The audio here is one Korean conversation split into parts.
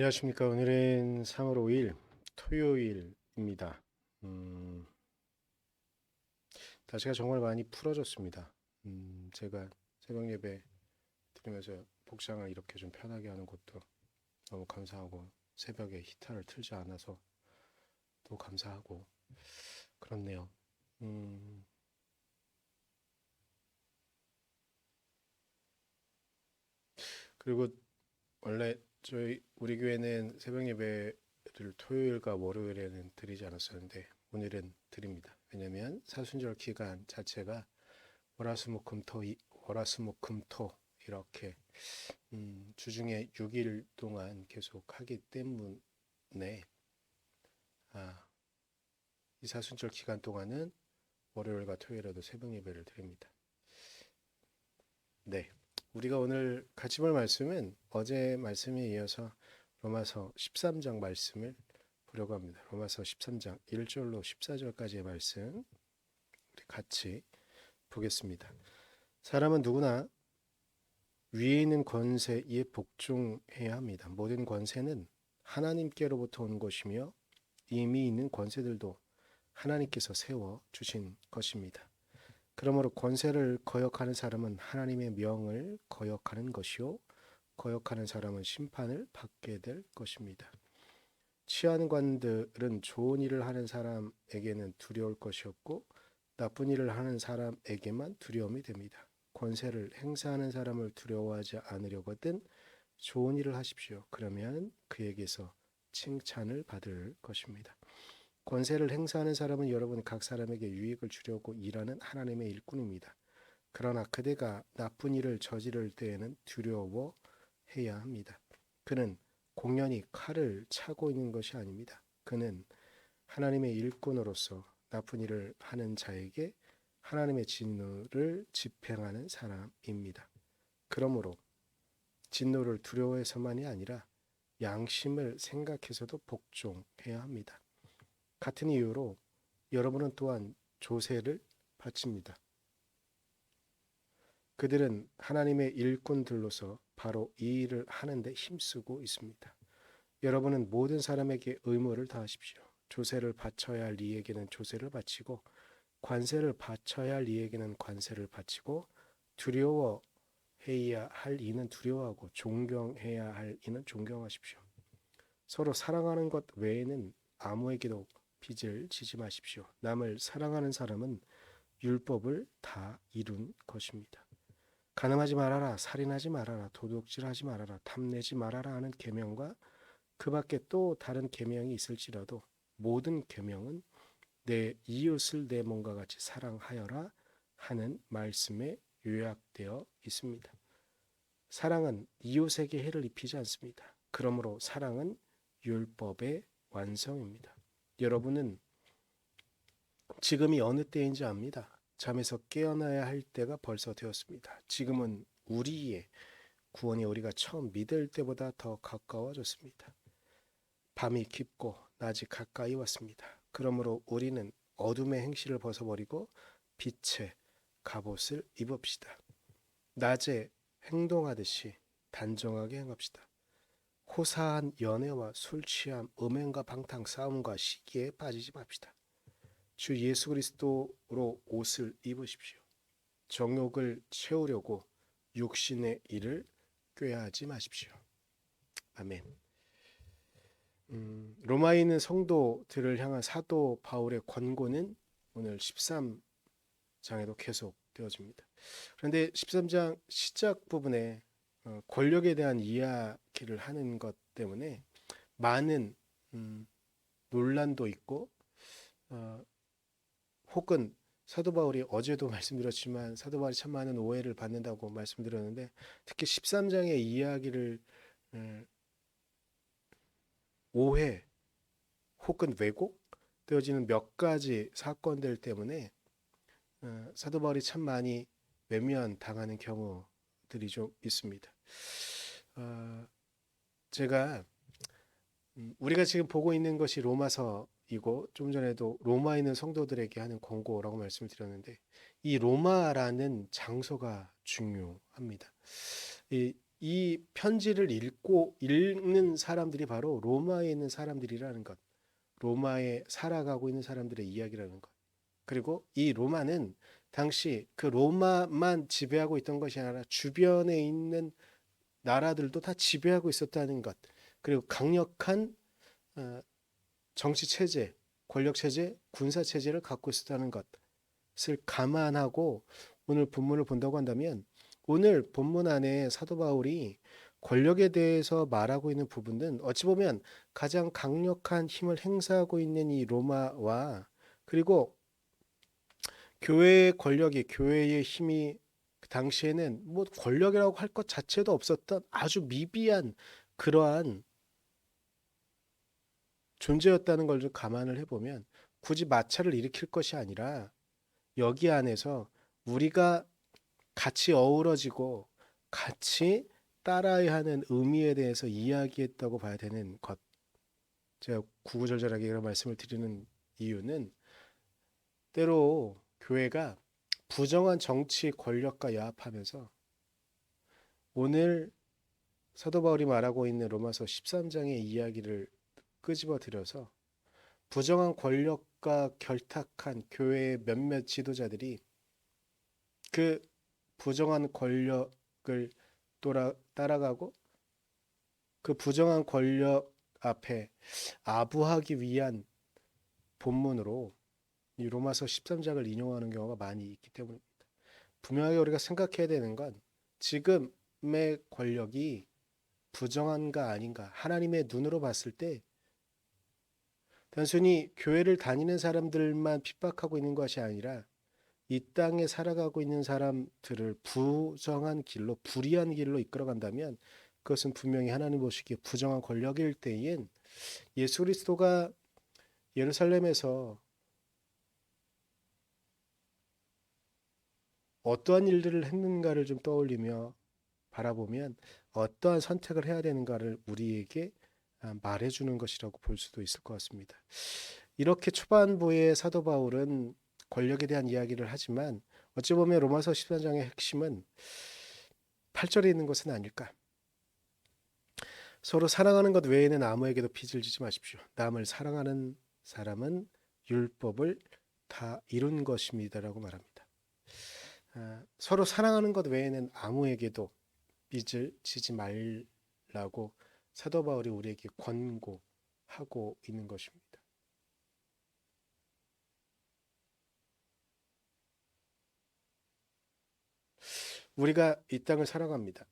안녕하십니까. 오늘은 3월 5일 토요일입니다. 음, 날씨가 정말 많이 풀어졌습니다. 음, 제가 새벽 예배 드리면서 복장을 이렇게 좀 편하게 하는 것도 너무 감사하고 새벽에 히터를 틀지 않아서 또 감사하고 그렇네요. 음, 그리고 원래 저희 우리 교회는 새벽 예배를 토요일과 월요일에는 드리지 않았었는데 오늘은 드립니다. 왜냐하면 사순절 기간 자체가 월화수목금토 이- 월화수목금토 이렇게 음, 주중에 6일 동안 계속 하기 때문에 아, 이 사순절 기간 동안은 월요일과 토요일에도 새벽 예배를 드립니다. 네. 우리가 오늘 같이 볼 말씀은 어제 말씀에 이어서 로마서 13장 말씀을 보려고 합니다. 로마서 13장 1절로 14절까지의 말씀 우리 같이 보겠습니다. 사람은 누구나 위에 있는 권세에 복종해야 합니다. 모든 권세는 하나님께로부터 온 것이며 이미 있는 권세들도 하나님께서 세워 주신 것입니다. 그러므로 권세를 거역하는 사람은 하나님의 명을 거역하는 것이요 거역하는 사람은 심판을 받게 될 것입니다. 치안관들은 좋은 일을 하는 사람에게는 두려울 것이었고 나쁜 일을 하는 사람에게만 두려움이 됩니다. 권세를 행사하는 사람을 두려워하지 않으려거든 좋은 일을 하십시오. 그러면 그에게서 칭찬을 받을 것입니다. 권세를 행사하는 사람은 여러분 각 사람에게 유익을 주려고 일하는 하나님의 일꾼입니다. 그러나 그대가 나쁜 일을 저지를 때에는 두려워해야 합니다. 그는 공연히 칼을 차고 있는 것이 아닙니다. 그는 하나님의 일꾼으로서 나쁜 일을 하는 자에게 하나님의 진노를 집행하는 사람입니다. 그러므로 진노를 두려워해서만이 아니라 양심을 생각해서도 복종해야 합니다. 같은 이유로 여러분은 또한 조세를 바칩니다. 그들은 하나님의 일꾼들로서 바로 이 일을 하는데 힘쓰고 있습니다. 여러분은 모든 사람에게 의무를 다하십시오. 조세를 바쳐야 할 이에게는 조세를 바치고 관세를 바쳐야 할 이에게는 관세를 바치고 두려워 해야 할 이는 두려워하고 존경해야 할 이는 존경하십시오. 서로 사랑하는 것 외에는 아무에게도 빚을 지지 마십시오. 남을 사랑하는 사람은 율법을 다 이룬 것입니다. 가늠하지 말아라, 살인하지 말아라, 도둑질하지 말아라, 탐내지 말아라 하는 계명과 그 밖에 또 다른 계명이 있을지라도 모든 계명은 내 이웃을 내 몸과 같이 사랑하여라 하는 말씀에 요약되어 있습니다. 사랑은 이웃에게 해를 입히지 않습니다. 그러므로 사랑은 율법의 완성입니다. 여러분은 지금이 어느 때인지 압니다. 잠에서 깨어나야 할 때가 벌써 되었습니다. 지금은 우리의 구원이 우리가 처음 믿을 때보다 더 가까워졌습니다. 밤이 깊고 낮이 가까이 왔습니다. 그러므로 우리는 어둠의 행실을 벗어버리고 빛의 갑옷을 입읍시다. 낮에 행동하듯이 단정하게 행합시다. 호사한 연애와 술 취함, 음행과 방탕, 싸움과 시기에 빠지지 맙시다. 주 예수 그리스도로 옷을 입으십시오. 정욕을 채우려고 육신의 일을 꾀하지 마십시오. 아멘. 음, 로마에 있는 성도들을 향한 사도 바울의 권고는 오늘 13장에도 계속 되어집니다. 그런데 13장 시작 부분에 어, 권력에 대한 이야기를 하는 것 때문에 많은 음, 논란도 있고 어, 혹은 사도 바울이 어제도 말씀드렸지만 사도 바울이 참 많은 오해를 받는다고 말씀드렸는데 특히 13장의 이야기를 음, 오해 혹은 왜곡되어지는 몇 가지 사건들 때문에 어, 사도 바울이 참 많이 외면 당하는 경우 들이 좀 있습니다. 어, 제가 음, 우리가 지금 보고 있는 것이 로마서이고 좀 전에도 로마에 있는 성도들에게 하는 권고라고 말씀을 드렸는데 이 로마라는 장소가 중요합니다. 이 이 편지를 읽고 읽는 사람들이 바로 로마에 있는 사람들이라는 것. 로마에 살아가고 있는 사람들의 이야기라는 것. 그리고 이 로마는 당시 그 로마만 지배하고 있던 것이 아니라 주변에 있는 나라들도 다 지배하고 있었다는 것. 그리고 강력한 어, 정치 체제, 권력 체제, 군사 체제를 갖고 있었다는 것을 감안하고 오늘 본문을 본다고 한다면 오늘 본문 안에 사도 바울이 권력에 대해서 말하고 있는 부분은 어찌 보면 가장 강력한 힘을 행사하고 있는 이 로마와 그리고 교회의 권력이 교회의 힘이 그 당시에는 뭐 권력이라고 할 것 자체도 없었던 아주 미비한 그러한 존재였다는 걸 좀 감안을 해보면 굳이 마찰을 일으킬 것이 아니라 여기 안에서 우리가 같이 어우러지고 같이 따라야 하는 의미에 대해서 이야기했다고 봐야 되는 것. 제가 구구절절하게 이런 말씀을 드리는 이유는 때로 교회가 부정한 정치 권력과 야합하면서 오늘 사도 바울이 말하고 있는 로마서 13장의 이야기를 끄집어 들여서 부정한 권력과 결탁한 교회의 몇몇 지도자들이 그 부정한 권력을 따라, 따라가고 그 부정한 권력 앞에 아부하기 위한 본문으로 이 로마서 13장을 인용하는 경우가 많이 있기 때문입니다. 분명하게 우리가 생각해야 되는 건 지금의 권력이 부정한가 아닌가 하나님의 눈으로 봤을 때 단순히 교회를 다니는 사람들만 핍박하고 있는 것이 아니라 이 땅에 살아가고 있는 사람들을 부정한 길로 불의한 길로 이끌어간다면 그것은 분명히 하나님 보시기에 부정한 권력일 때엔 예수 그리스도가 예루살렘에서 어떠한 일들을 했는가를 좀 떠올리며 바라보면 어떠한 선택을 해야 되는가를 우리에게 아, 말해주는 것이라고 볼 수도 있을 것 같습니다. 이렇게 초반부에 사도 바울은 권력에 대한 이야기를 하지만 어찌 보면 로마서 14장의 핵심은 8절에 있는 것은 아닐까. 서로 사랑하는 것 외에는 아무에게도 빚을 지지 마십시오. 남을 사랑하는 사람은 율법을 다 이룬 것입니다라고 말합니다. 아, 서로 사랑하는 것 외에는 아무에게도 빚을 지지 말라고 사도 바울이 우리에게 권고하고 있는 것입니다. 우리가 이 땅을 살아갑니다.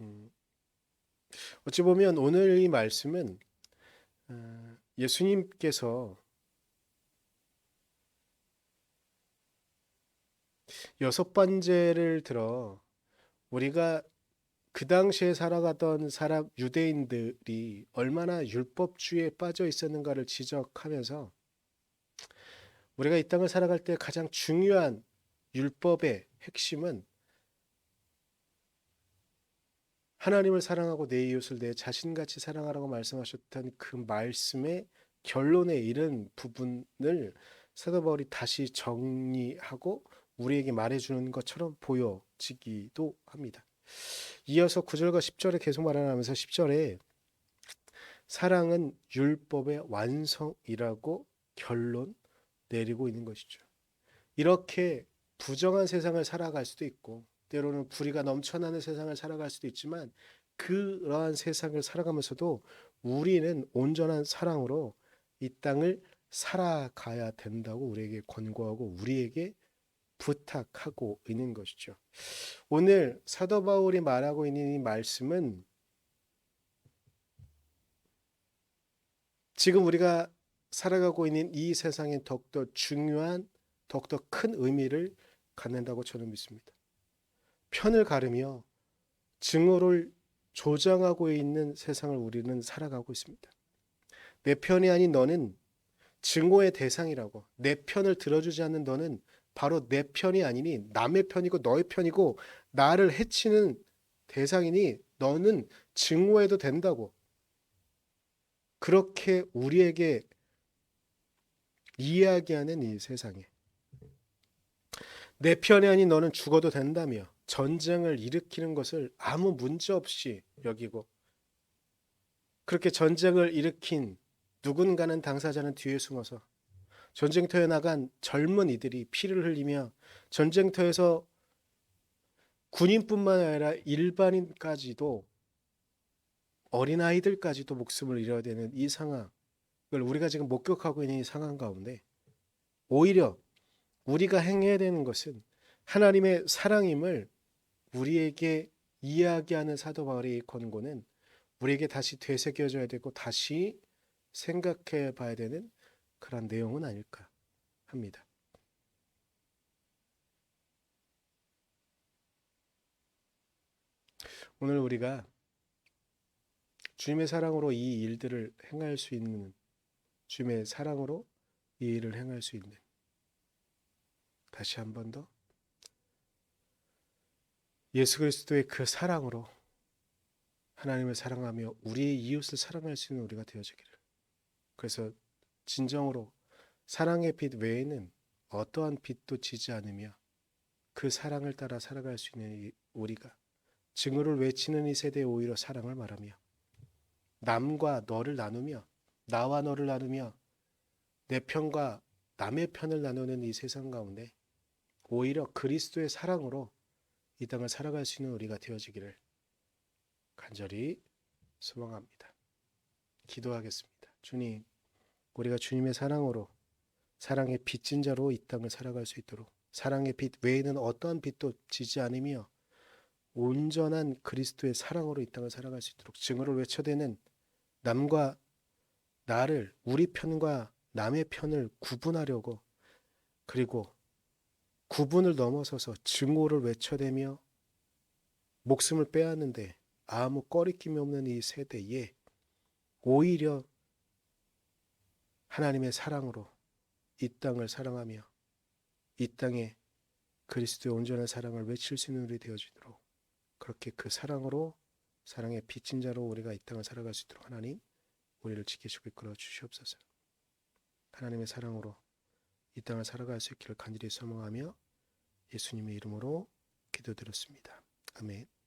음, 어찌 보면 오늘 이 말씀은 어, 예수님께서 여섯 번째를 들어 우리가 그 당시에 살아가던 사람 유대인들이 얼마나 율법주의에 빠져 있었는가를 지적하면서 우리가 이 땅을 살아갈 때 가장 중요한 율법의 핵심은 하나님을 사랑하고 내 이웃을 내 자신같이 사랑하라고 말씀하셨던 그 말씀의 결론에 이른 부분을 사도 바울이 다시 정리하고 우리에게 말해주는 것처럼 보여지기도 합니다. 이어서 9절과 10절에 계속 말하면서 10절에 사랑은 율법의 완성이라고 결론 내리고 있는 것이죠. 이렇게 부정한 세상을 살아갈 수도 있고 때로는 불의가 넘쳐나는 세상을 살아갈 수도 있지만 그러한 세상을 살아가면서도 우리는 온전한 사랑으로 이 땅을 살아가야 된다고 우리에게 권고하고 우리에게 부탁하고 있는 것이죠. 오늘 사도 바울이 말하고 있는 이 말씀은 지금 우리가 살아가고 있는 이 세상에 더욱더 중요한 더욱더 큰 의미를 갖는다고 저는 믿습니다. 편을 가르며 증오를 조장하고 있는 세상을 우리는 살아가고 있습니다. 내 편이 아닌 너는 증오의 대상이라고 내 편을 들어주지 않는 너는 바로 내 편이 아니니 남의 편이고 너의 편이고 나를 해치는 대상이니 너는 증오해도 된다고. 그렇게 우리에게 이야기하는 이 세상에 내 편이 아닌 너는 죽어도 된다며 전쟁을 일으키는 것을 아무 문제 없이 여기고 그렇게 전쟁을 일으킨 누군가는 당사자는 뒤에 숨어서 전쟁터에 나간 젊은 이들이 피를 흘리며 전쟁터에서 군인뿐만 아니라 일반인까지도 어린아이들까지도 목숨을 잃어야 되는 이 상황을 우리가 지금 목격하고 있는 이 상황 가운데 오히려 우리가 행해야 되는 것은 하나님의 사랑임을 우리에게 이야기하는 사도 바울의 이 권고는 우리에게 다시 되새겨져야 되고 다시 생각해 봐야 되는 그런 내용은 아닐까 합니다. 오늘 우리가 주님의 사랑으로 이 일들을 행할 수 있는 주님의 사랑으로 이 일을 행할 수 있는 다시 한 번 더 예수 그리스도의 그 사랑으로 하나님을 사랑하며 우리의 이웃을 사랑할 수 있는 우리가 되어지기를. 그래서 진정으로 사랑의 빛 외에는 어떠한 빛도 지지 않으며 그 사랑을 따라 살아갈 수 있는 이 우리가 증오를 외치는 이 세대에 오히려 사랑을 말하며 남과 너를 나누며 나와 너를 나누며 내 편과 남의 편을 나누는 이 세상 가운데 오히려 그리스도의 사랑으로 이 땅을 살아갈 수 있는 우리가 되어지기를 간절히 소망합니다. 기도하겠습니다. 주님, 우리가 주님의 사랑으로 사랑의 빚진 자로 이 땅을 살아갈 수 있도록 사랑의 빛 외에는 어떠한 빛도 지지 않으며 온전한 그리스도의 사랑으로 이 땅을 살아갈 수 있도록 증오를 외쳐대는 남과 나를 우리 편과 남의 편을 구분하려고 그리고 구분을 넘어서서 증오를 외쳐대며 목숨을 빼앗는데 아무 꺼리낌이 없는 이 세대에 오히려 하나님의 사랑으로 이 땅을 사랑하며 이 땅에 그리스도의 온전한 사랑을 외칠 수 있는 우리 되어지도록 그렇게 그 사랑으로 사랑의 빚진 자로 우리가 이 땅을 살아갈 수 있도록 하나님 우리를 지키시고 이끌어 주시옵소서. 하나님의 사랑으로 이 땅을 살아갈 수 있기를 간절히 소망하며 예수님의 이름으로 기도드렸습니다. 아멘.